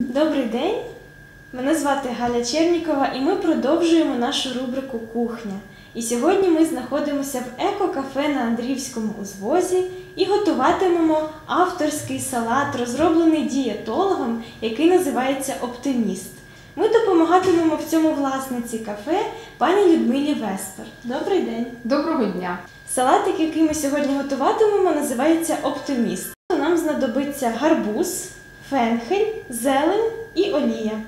Добрий день! Мене звати Галя Чернікова, і ми продовжуємо нашу рубрику Кухня. І сьогодні ми знаходимося в еко-кафе на Андріївському узвозі і готуватимемо авторський салат, розроблений дієтологом, який називається Оптиміст. Ми допомагатимемо в цьому власниці кафе пані Людмилі Веспер. Добрий день! Доброго дня! Салатик, який ми сьогодні готуватимемо, називається Оптиміст. Нам знадобиться гарбуз, фенхель, зелень і олія.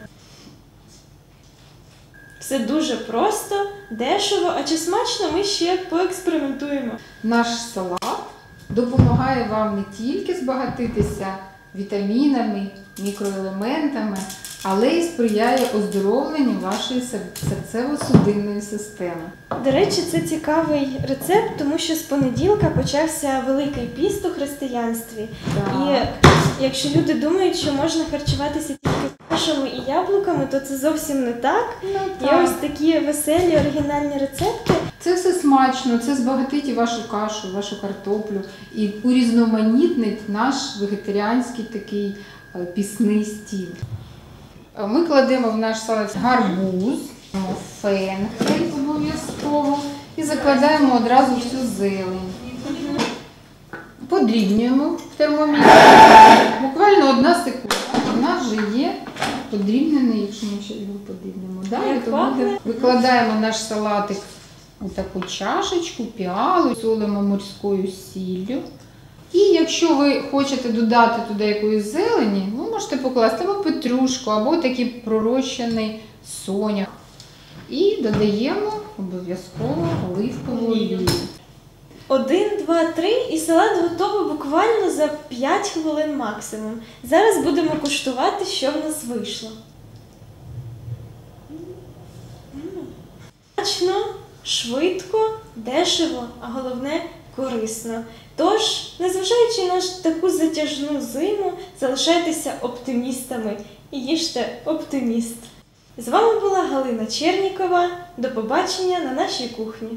Все дуже просто, дешево, а чи смачно ми ще поекспериментуємо. Наш салат допомагає вам не тільки збагатитися вітамінами, мікроелементами, але й сприяє оздоровленню вашої серцево-судинної системи. До речі, це цікавий рецепт, тому що з понеділка почався Великий піст у християнстві. І якщо люди думають, що можна харчуватися тільки кашами і яблуками, то це зовсім не так. Ну, Є ось такі веселі оригінальні рецепти. Це все смачно, це збагатить і вашу кашу, вашу картоплю і урізноманітнить наш вегетаріанський такий е, пісний стіл. Е, Ми кладемо в наш салат гарбуз, фенхель обов'язково і закладаємо одразу всю зелень. Подрібнюємо в термометрі. Буквально одна секунда. У нас вже є подрібнений, якщо ми ще його подрібнемо. Далі то буде. Викладаємо наш салатик у таку чашечку, піалу, солимо морською сіллю. І якщо ви хочете додати туди якоїсь зелені, ви можете покласти або петрушку, або такий пророщений сонях. І додаємо обов'язково оливкову Олію. Один, два, три, і салат готовий буквально за 5 хвилин максимум. Зараз будемо куштувати, що в нас вийшло. Смачно, швидко, дешево, а головне корисно. Тож, незважаючи на таку затяжну зиму, залишайтеся оптимістами і їжте оптиміст. З вами була Галина Чернікова. До побачення на нашій кухні.